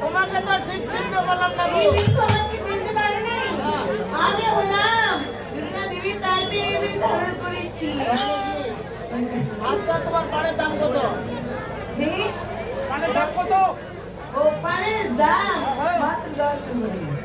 তোমাকে তো ঠিক চিনতে পারলাম না আমি হলাম দুর্গা দেবী তাই ধারণ করেছি আচ্ছা তোমার পানের দাম কত? পানের দাম? কত ও পানের দাম। মাত্র দশ টাকা।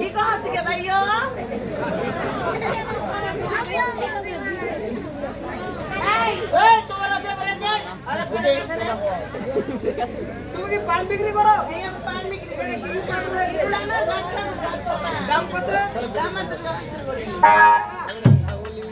이거 어떻게 봐요? তুমি কি পান বিক্রি করো? পান বিক্রি করি। দাম কত? দাম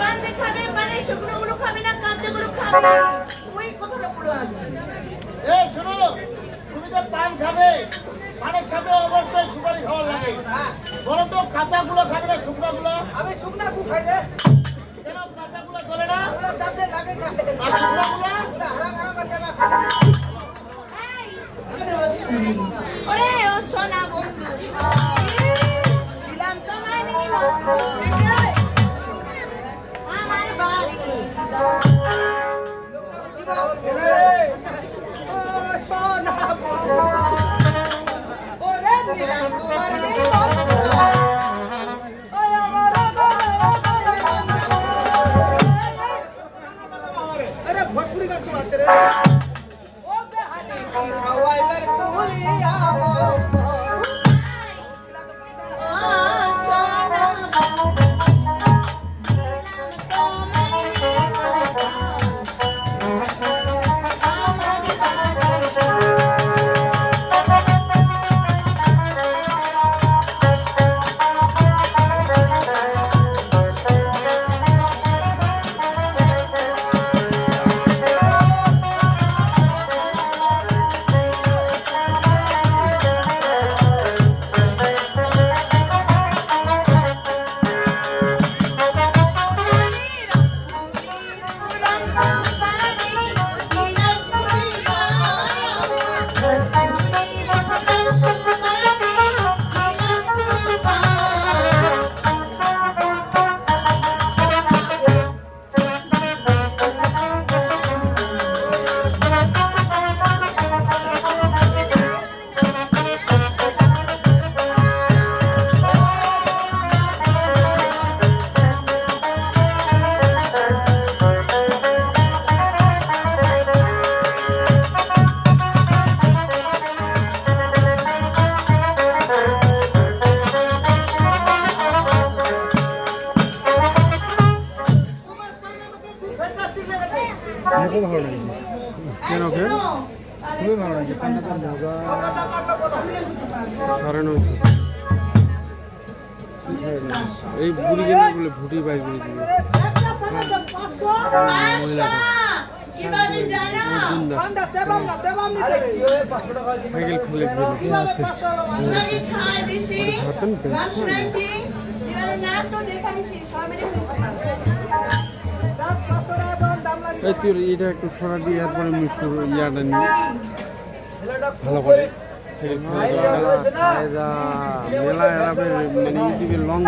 কাণ্ড খাবে মানে শুকনো গুলো কাঁচা গুলো শোনো, তুমি যে পান খাবে, পানের সাথে অবশ্যই সুপারি খাওয়া লাগে। বলো তো, কাঁচাগুলো খাবে না, শুকনোগুলো? আমি শুকনা গু খাই দে ওরে ও সোনা বন্ধু। দিলাম তোমার আমার বাড়ি ও সোনা বন্ধু। ওরে দিলাম তোমার Thank you. এই বুড়ি বলে ভুটি বাই বুড়ি দিবে মহিলাটা অর্জুন দা সাইকেল খুলে দিল তোর এটা একটু সরা দিয়ে তারপরে ইয়াটা নিয়ে। ভালো করে। মেলা এলাপের মানে লং